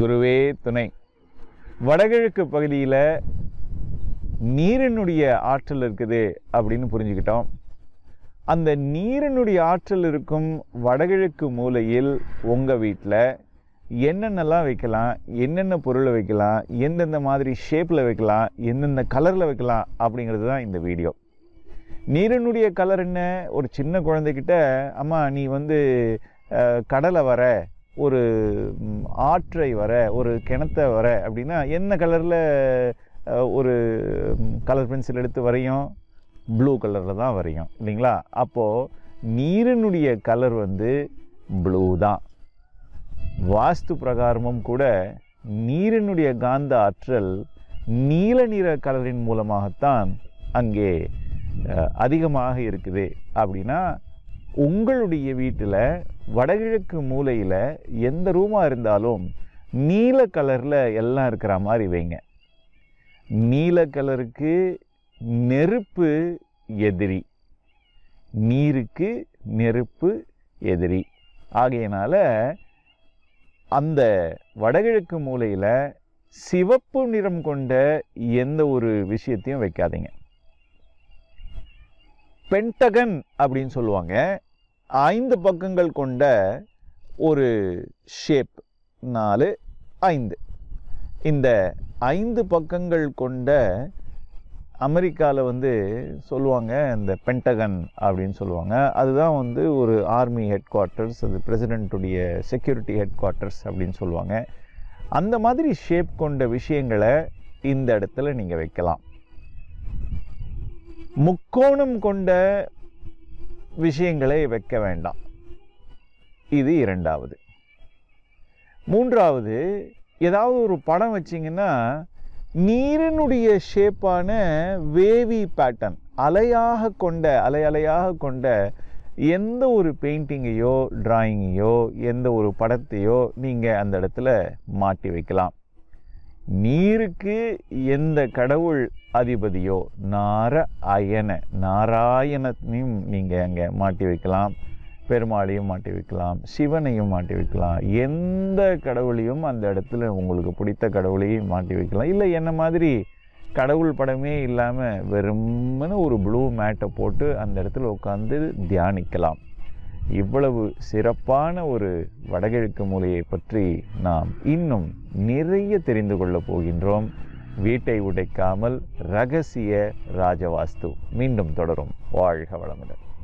குருவே துணை. வடகிழக்கு பகுதியில் நீரினுடைய ஆற்றல் இருக்குது அப்படின்னு புரிஞ்சுக்கிட்டோம். அந்த நீரினுடைய ஆற்றல் இருக்கும் வடகிழக்கு மூலையில் உங்கள் வீட்டில் என்னென்னலாம் வைக்கலாம் என்னென்ன பொருளை வைக்கலாம் எந்தெந்த மாதிரி ஷேப்பில் வைக்கலாம் எந்தெந்த கலரில் வைக்கலாம் அப்படிங்கிறது தான் இந்த வீடியோ நீரினுடைய கலர் என்ன? ஒரு சின்ன குழந்தைக்கிட்ட அம்மா நீ வந்து கடலை வர ஒரு ஆற்றை வர ஒரு கிணத்தை வர அப்படின்னா என்ன கலரில் ஒரு கலர் பென்சில் எடுத்து வரையும்? ப்ளூ கலரில் தான் வரையும் இல்லைங்களா? அப்போது நீரினுடைய கலர் வந்து ப்ளூ தான். வாஸ்து பிரகாரமும் கூட நீரினுடைய காந்த ஆற்றல் நீல நிற கலரின் மூலமாகத்தான் அங்கே அதிகமாக இருக்குது. அப்படின்னா உங்களுடைய வீட்டில் வடகிழக்கு மூலையில் எந்த ரூமாக இருந்தாலும் நீல கலரில் எல்லாம் இருக்கிற மாதிரி வைங்க. நீல கலருக்கு நெருப்பு எதிரி. நீருக்கு நெருப்பு எதிரி. ஆகையினால் அந்த வடகிழக்கு மூலையில் சிவப்பு நிறம் கொண்ட எந்த ஒரு விஷயத்தையும் வைக்காதீங்க. பென்டகன் அப்படின்னு சொல்லுவாங்க. ஐந்து பக்கங்கள் கொண்ட ஒரு ஷேப் நாலு ஐந்து. இந்த ஐந்து பக்கங்கள் கொண்ட அமெரிக்காவில் வந்து சொல்லுவாங்க இந்த பென்டகன் அப்படின்னு சொல்லுவாங்க. அதுதான் வந்து ஒரு ஆர்மி ஹெட் குவார்ட்டர்ஸ் அது பிரசிடெண்ட்டுடைய செக்யூரிட்டி ஹெட் குவார்ட்டர்ஸ் அப்படின்னு சொல்லுவாங்க. அந்த மாதிரி ஷேப் கொண்ட விஷயங்களை இந்த இடத்துல நீங்கள் வைக்கலாம். முக்கோணம் கொண்ட விஷயங்களை வைக்க வேண்டாம். இது இரண்டாவது. மூன்றாவது ஏதாவது ஒரு படம் வச்சிங்கன்னா நீரினுடைய ஷேப்பான வேவி பேட்டர்ன் அலையாக கொண்ட அலை அலையாக கொண்ட எந்த ஒரு பெயிண்டிங்கையோ டிராயிங்கையோ எந்த ஒரு படத்தையோ நீங்கள் அந்த இடத்துல மாட்டி வைக்கலாம். நீருக்கு எந்த கடவுள் அதிபதியோ நார அயன நாராயணத்தையும் நீங்கள் அங்கே மாட்டி வைக்கலாம் பெருமாளையும் மாட்டி வைக்கலாம் சிவனையும் மாட்டி வைக்கலாம். எந்த கடவுளையும் அந்த இடத்துல உங்களுக்கு பிடித்த கடவுளையும் மாட்டி வைக்கலாம். இல்லை என்ன மாதிரி கடவுள் படமே இல்லாமல் வெறுமனே ஒரு ப்ளூ மேட்டை போட்டு அந்த இடத்துல உட்காந்து தியானிக்கலாம். இவ்வளவு சிறப்பான ஒரு வடகிழக்கு மூலையை பற்றி நாம் இன்னும் நிறைய தெரிந்து கொள்ளப் போகின்றோம். வீட்டை உடைக்காமல் ரகசிய ராஜவாஸ்து. மீண்டும் தொடரும். வாழ்க வளமுடன்.